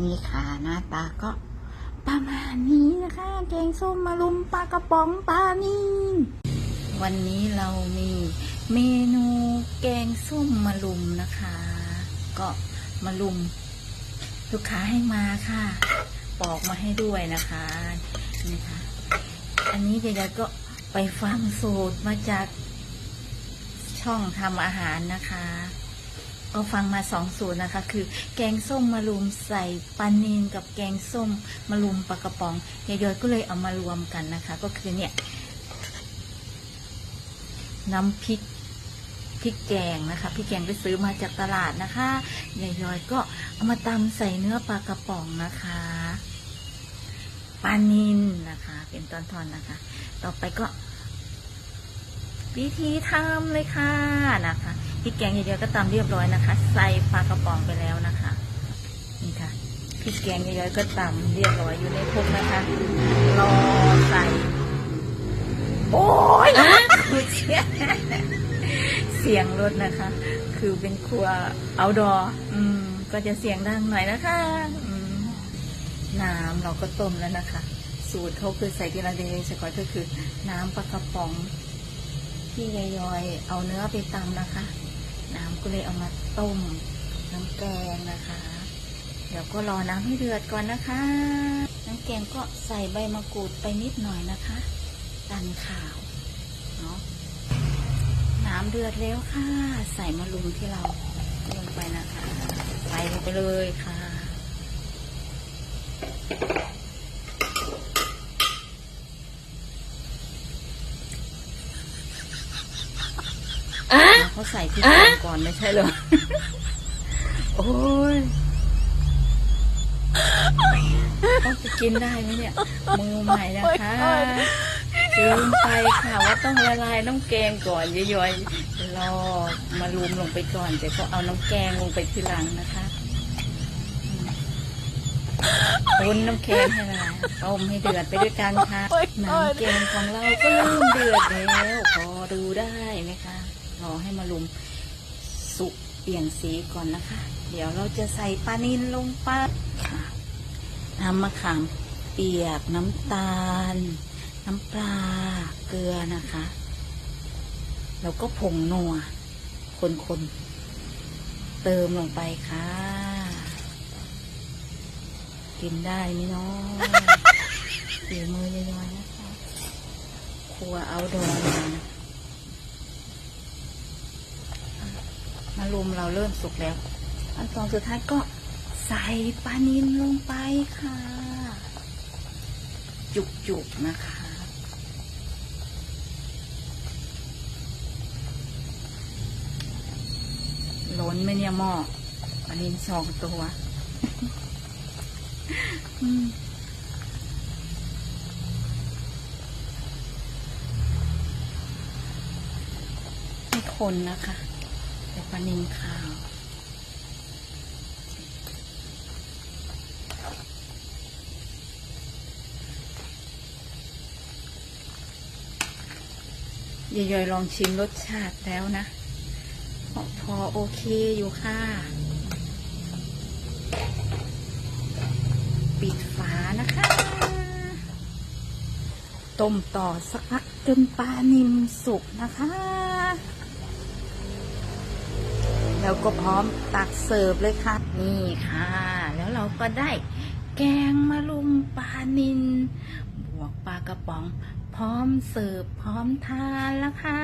นี่ค่ะ หน้าตาก็ประมาณนี้นะคะ แกงส้มมะรุมปลากระป๋องปลานีนวันนี้เรามีเมนูแกงส้มมะรุมนะคะ ก็มะรุม ลูกค้าให้มาค่ะ ปอกมาให้ด้วยนะคะนี่ค่ะ อันนี้เดี๋ยวก็ไปฟังสูตรมาจากช่องทำอาหารนะคะ ก็ฟังมาสองสูตรนะคะ คือแกงส้มมะรุมใส่ปลานินกับแกงส้มมะรุมปลากระป๋องยายยอยก็เลยเอามารวมกันนะคะ ก็คือเนี่ย น้ำพริกพริกแกงนะคะพริกแกงไปซื้อมาจากตลาดนะคะยายยอยก็เอามาตำใส่เนื้อปลากระป๋องนะคะปลานินนะคะ เป็นตอนๆนะคะ ต่อไปก็วิธีทำเลยค่ะนะคะ พริกแกงเยอะๆก็ตำเรียบร้อยนะคะ ใส่ปลากระป๋องไปแล้วนะคะนี่ค่ะพริกแกงเยอะๆก็ตำเรียบร้อยอยู่ในครกนะคะรอใส่ โอ้ยคือเสียงเสียงรถนะคะ คือเป็นครัวเอาดออืม ก็จะเสียงดังหน่อยนะคะอืมน้ำเราก็ต้มแล้วนะคะ สูตรเขาคือใส่ทีละเดย์สกอยก็คือ น้ำปลากระป๋องที่ยายอยเอาเนื้อไปตำนะคะ น้ำก็เลยเอามาต้มน้ำแกงนะคะ เดี๋ยวก็รอน้ำให้เดือดก่อนนะคะ น้ำแกงก็ใส่ใบมะกรูดไปนิดหน่อยนะคะกันขาวเนาะน้ำเดือดแล้วค่ะ ใส่มะรุมที่เราลงไปนะคะ ใส่ลงไปเลยค่ะ เขาใส่พริกแกงก่อนไม่ใช่เหรอ โอ้ยเขาจะกินได้ไหมเนี่ย มือใหม่นะคะลืมไปค่ะว่าต้องละลายน้ำแกงก่อนย่อยๆรอมารุมลงไปก่อนเดี๋ยวก็เอาน้ำแกงลงไปทีหลังนะคะตุนน้ำแกงให้ละลายต้มให้เดือดไปด้วยกันค่ะน้ำแกงของเราก็เริ่มเดือดแล้วพอดูได้ไหมคะ รอให้มารุมสุกเปลี่ยนสีก่อนนะคะ เดี๋ยวเราจะใส่ปลานิลลงไปค่ะน้ำมะขามเปียกน้ำตาล น้ำปลาเกลือนะคะ แล้วก็ผงนัวคนๆเติมลงไปค่ะ กินได้ไหมเนาะฝีมือย้อยๆนะคะครัวเอาดอมา มารุมเราเริ่มสุกแล้วอันตอนสุดท้ายก็ใส่ปลานิลลงไปค่ะ จุกๆนะคะล้นไหมเนี่ยหม้อปลานิลสองตัวให้คนนะคะ แต่ปลานิลขาวยายๆลองชิมรสชาติแล้วนะพอพอโอเคอยู่ค่ะ ปิดฝานะคะ ต้มต่อสักพักจนปลานิ่มสุกนะคะ แล้วก็พร้อมตักเสิร์ฟเลยค่ะนี่ค่ะ แล้วเราก็ได้แกงมะรุมปลานินบวกปลากระป๋อง พร้อมเสิร์ฟพร้อมทานแล้วค่ะ